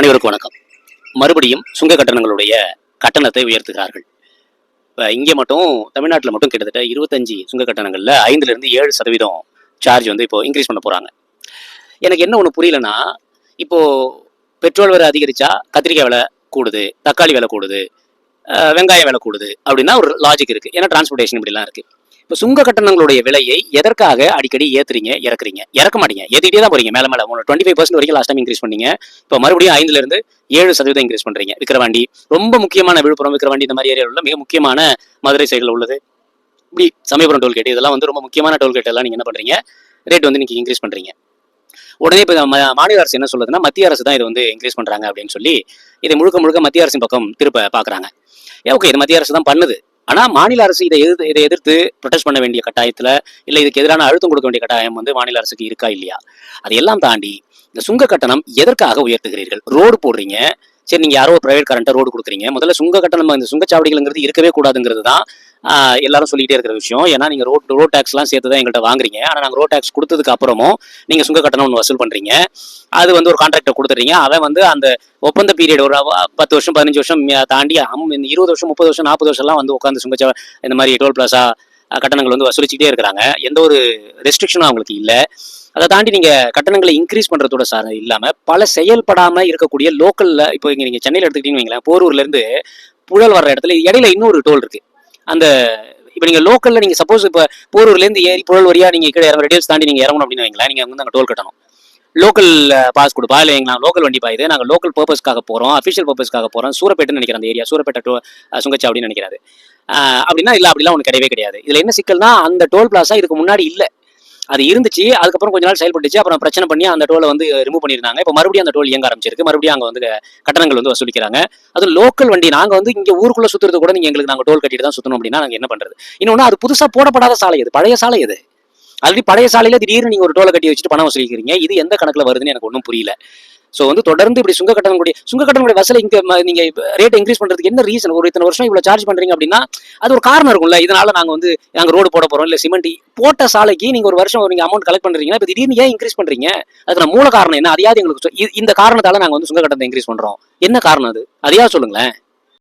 அனைவருக்கும் வணக்கம். மறுபடியும் சுங்க கட்டணங்களுடைய கட்டணத்தை உயர்த்துகிறார்கள். இப்போ இங்கே மட்டும் தமிழ்நாட்டில் மட்டும் கிட்டத்தட்ட இருபத்தஞ்சி சுங்க கட்டணங்களில் ஐந்துலேருந்து ஏழு சதவீதம் சார்ஜ் வந்து இப்போ இன்க்ரீஸ் பண்ண போகிறாங்க எனக்கு என்ன ஒன்று புரியலன்னா இப்போது பெட்ரோல் விலை அதிகரிச்சா கத்திரிக்காய் விலை கூடுது தக்காளி விலை கூடுது வெங்காயம் விலை கூடுது அப்படின்னா ஒரு லாஜிக் இருக்குது ஏன்னா டிரான்ஸ்போர்ட்டேஷன் இப்படிலாம் இருக்குது இப்போ சுங்க கட்டணங்களுடைய விலையை எதற்காக அடிக்கடி ஏத்துறீங்க இறக்குறீங்க? இறக்க மாட்டீங்க. ஏத்திட்டே தான் போறீங்க மேலே மேலே. டுவெண்ட்டி ஃபைவ் பர்சன்ட் வரைக்கும் லாஸ்ட் டைம் இன்க்ரீஸ் பண்ணீங்க. இப்போ மறுபடியும் ஐந்துல இருந்து ஏழு சதவீதம் இன்க்ரீஸ் பண்றீங்க. விக்கிரவாண்டி ரொம்ப முக்கியமான விழுப்புரம் விக்கிரவாண்டி இந்த மாதிரி ஏரியாவில் உள்ள மிக முக்கியமான மதுரை சைடில் உள்ளது. இப்படி சமயபுரம் டோல்கேட் இதெல்லாம் வந்து ரொம்ப முக்கியமான டோல்கேட் எல்லாம் நீங்க என்ன பண்றீங்க? ரேட் வந்து நீங்க இன்க்ரீஸ் பண்றீங்க. உடனே இப்போ ம- மாநில அரசு என்ன சொல்லுதுன்னா மத்திய அரசு தான் இதை வந்து இன்க்ரீஸ் பண்றாங்க அப்படின்னு சொல்லி இதை முழுக்க முழுக்க மத்திய அரசின் பக்கம் திருப்ப பாக்குறாங்க. ஓகே இது மத்திய அரசு தான் பண்ணுது. ஆனா மாநில அரசு இதை எதிர்த்து இதை எதிர்த்து ப்ரொடெஸ்ட் பண்ண வேண்டிய கட்டாயத்துல இல்லை இதுக்கு எதிரான அழுத்தம் கொடுக்க வேண்டிய கட்டாயம் வந்து மாநில அரசுக்கு இருக்கா இல்லையா? அதையெல்லாம் தாண்டி இந்த சுங்க கட்டணம் எதற்காக உயர்த்துகிறீர்கள்? ரோடு போடுறீங்க. சரி நீங்க யாரோ ஒரு பிரைவேட் கரண்ட்டை ரோடு கொடுக்குறீங்க. முதல்ல சுங்க கட்டணம் இந்த சுங்கச்சாவடிகள்ங்கிறது இருக்கவே கூடாதுங்கிறது தான் எல்லாரும் சொல்லிக்கிட்டே இருக்கிற விஷயம். ஏன்னா நீங்க ரோட் ரோட் டேக்ஸ்லாம் சேர்த்து தான் எங்கள்கிட்ட வாங்குறீங்க. ஆனால் நாங்கள் ரோட் டேக்ஸ் கொடுத்ததுக்கு அப்புறமும் நீங்க சுங்க கட்டணம் ஒன்று வசூல் பண்றீங்க. அது வந்து ஒரு கான்ட்ராக்டை கொடுத்துறீங்க. அவன் வந்து அந்த ஒப்பந்த பீரியட் ஒரு பத்து வருஷம் பதினஞ்சு வருஷம் தாண்டி இந்த இருபது வருஷம் முப்பது வருஷம் நாற்பது வருஷம்லாம் வந்து உட்காந்து சுங்கச்சா இந்த மாதிரி டோல் பிளாஸா கட்டணங்கள் வந்து வசூலிச்சுட்டே இருக்கிறாங்க. எந்த ஒரு ரெஸ்ட்ரிக்ஷனும் அவங்களுக்கு இல்லை. அதை தாண்டி நீங்க கட்டணங்களை இன்க்ரீஸ் பண்றதோட சார் இல்லாம பல செயல்படாம இருக்கக்கூடிய லோக்கல்ல இப்போ இங்க நீங்க சென்னையில் எடுத்துக்கிட்டீங்கன்னு வைங்களேன் போரூர்ல இருந்து புழல் வர்ற இடத்துல இடையில இன்னொரு டோல் இருக்கு. அந்த இப்போ நீங்கள் லோக்கலில் நீங்கள் சப்போஸ் இப்போ போரூர்லேருந்து ஏறி புழல் வழியா நீங்கள் கீழே இறங்க ரெடியல்ஸ் தாண்டி நீங்கள் இறங்கணும் அப்படின்னு வைங்களேன். நீங்கள் வந்து அங்கே டோல் கட்டணும். லோக்கல் பாஸ் கொடுப்பா? இல்லை எங்க லோக்கல் வண்டி பாயுது. நாங்கள் லோக்கல் பர்பஸ்க்காக போகிறோம் அஃபிஷியல் பர்பஸ்க்காக போகிறோம் சூரப்பேட்டுன்னு நினைக்கிறேன் அந்த ஏரியா சூரப்பேட்டை டோ சுங்கச்சா அப்படின்னு நினைக்கிறாரு. அப்படின்னா இல்லை அப்படிலாம் ஒன்று கிடையவே கிடையாது. இதில் என்ன சிக்கல்னா அந்த டோல் பிளாஸா இதுக்கு முன்னாடி இல்லை. அது இருந்துச்சு. அதுக்கப்புறம் கொஞ்ச நாள் செயல்பட்டுச்சு. அப்புறம் பிரச்சனை பண்ணி அந்த டோலை வந்து ரிமூவ் பண்ணியிருந்தாங்க இப்போ மறுபடியும் அந்த டோல் இயங்க ஆரம்பிச்சிருக்கு. மறுபடியும் அங்கே வந்து கட்டணங்கள் வந்து வசூலிக்கிறாங்க. அது லோக்கல் வண்டி. நாங்கள் வந்து இங்கே ஊருக்குள்ள சுற்றுறது கூட நீங்கள் எங்களுக்கு நாங்கள் டோல் கட்டிட்டு தான் சுற்றணும் அப்படின்னா நாங்கள் என்ன பண்ணுறது இன்னொன்று அது புதுசாக போடப்படாத சாலை இது. பழைய சாலை இது. ஆல்ரெடி பழைய சாலையில திடீர்னு நீங்க ஒரு டோலை கட்டி வச்சுட்டு பணம் வசூலிக்கிறீங்க. இது எந்த கணக்குல வருதுன்னு எனக்கு ஒன்றும் புரியல. ஸோ வந்து தொடர்ந்து இப்படி சுங்க கட்டணங்களுடைய சுங்க கட்டணங்களுடைய வசூலை இங்க நீங்கள் நீங்க ரேட் இன்க்ரீஸ் பண்றதுக்கு என்ன ரீசன் ஒரு இத்தனை வருஷம் இவ்வளவு சார்ஜ் பண்றீங்க அப்படின்னா அது ஒரு காரணம் இருக்கும்ல. இதனால நாங்க வந்து நாங்க ரோடு போட போறோம். இல்ல சிமெண்ட் போட்ட சாலைக்கு நீங்க ஒரு வருஷம் நீங்க அமௌண்ட் கலெக்ட் பண்றீங்கன்னா இப்போ திடீர்னு ஏன் இன்க்ரீஸ் பண்றீங்க? அதுக்கு மூல காரணம் என்ன? அதையாவது எங்களுக்கு இந்த காரணத்தால நாங்க வந்து சுங்க கட்டணத்தை இன்க்ரீஸ் பண்றோம். என்ன காரணம் அது? அதையா சொல்லுங்களேன்.